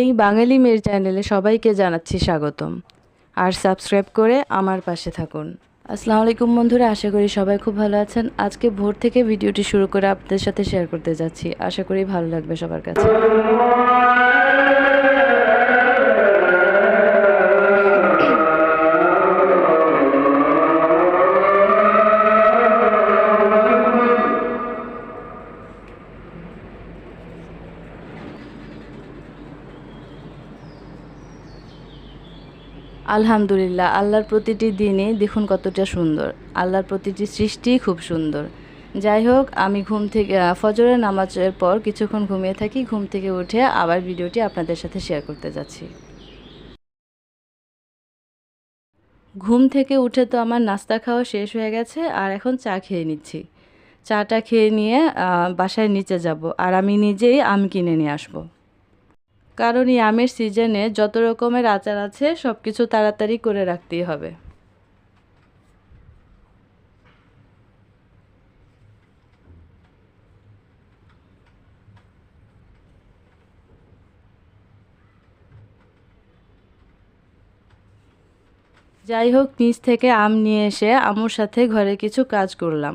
এই বাঙালি মেয়ের চ্যানেলে সবাইকে জানাচ্ছি স্বাগতম। আর সাবস্ক্রাইব করে আমার পাশে থাকুন। আসসালামু আলাইকুম বন্ধুরা, আশা করি সবাই খুব ভালো আছেন। আজকে ভোর থেকে ভিডিওটি শুরু করে আপনাদের সাথে শেয়ার করতে যাচ্ছি। আশা করি ভালো লাগবে সবার কাছে। আলহামদুলিল্লাহ, আল্লাহর প্রতিটি দিনে দেখুন কতটা সুন্দর। আল্লাহর প্রতিটি সৃষ্টিই খুব সুন্দর। যাই হোক, আমি ঘুম থেকে ফজরের নামাজের পর কিছুক্ষণ ঘুমিয়ে থাকি, ঘুম থেকে উঠে আবার ভিডিওটি আপনাদের সাথে শেয়ার করতে যাচ্ছি। ঘুম থেকে উঠে তো আমার নাস্তা খাওয়া শেষ হয়ে গেছে, আর এখন চা খেয়ে নিচ্ছি। চাটা খেয়ে নিয়ে বাসায় নিচে যাব, আর আমি নিজেই আম কিনে নিয়ে আসব। কারণ এই আমের সিজনে যত রকমের আচার আছে সব কিছু তাড়াতাড়ি করে রাখতেই হবে। যাই হোক, নিচ থেকে আম নিয়ে এসে আমুর সাথে ঘরে কিছু কাজ করলাম।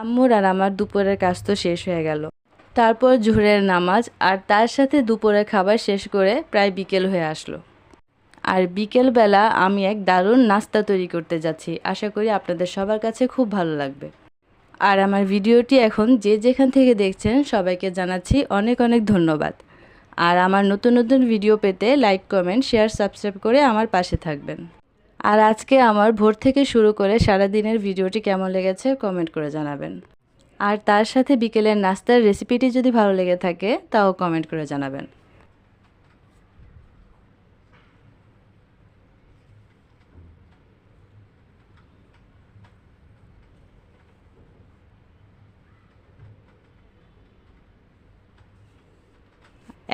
আম্মুর আর আমার দুপুরের কাজ তো শেষ হয়ে গেল। তারপর জোহরের নামাজ আর তার সাথে দুপুরের খাবার শেষ করে প্রায় বিকেল হয়ে আসলো। আর বিকেলবেলা আমি এক দারুণ নাস্তা তৈরি করতে যাচ্ছি। আশা করি আপনাদের সবার কাছে খুব ভালো লাগবে। আর আমার ভিডিওটি এখন যে যেখান থেকে দেখছেন সবাইকে জানাচ্ছি অনেক অনেক ধন্যবাদ। আর আমার নতুন নতুন ভিডিও পেতে লাইক, কমেন্ট, শেয়ার, সাবস্ক্রাইব করে আমার পাশে থাকবেন। আর আজকে আমার ভোর থেকে শুরু করে সারা দিনের ভিডিওটি কেমন লেগেছে কমেন্ট করে জানাবেন। আর তার সাথে বিকেলের নাস্তার রেসিপিটি যদি ভালো লেগে থাকে, তাও কমেন্ট করে জানাবেন।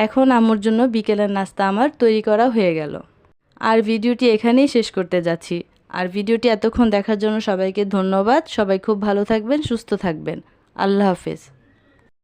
এখন আমার জন্য বিকেলের নাস্তা আমার তৈরি করা হয়ে গেল। আর ভিডিওটি এখানেই শেষ করতে যাচ্ছি। আর ভিডিওটি এতক্ষণ দেখার জন্য সবাইকে ধন্যবাদ। সবাই খুব ভালো থাকবেন, সুস্থ থাকবেন। আল্লাহ হাফেজ।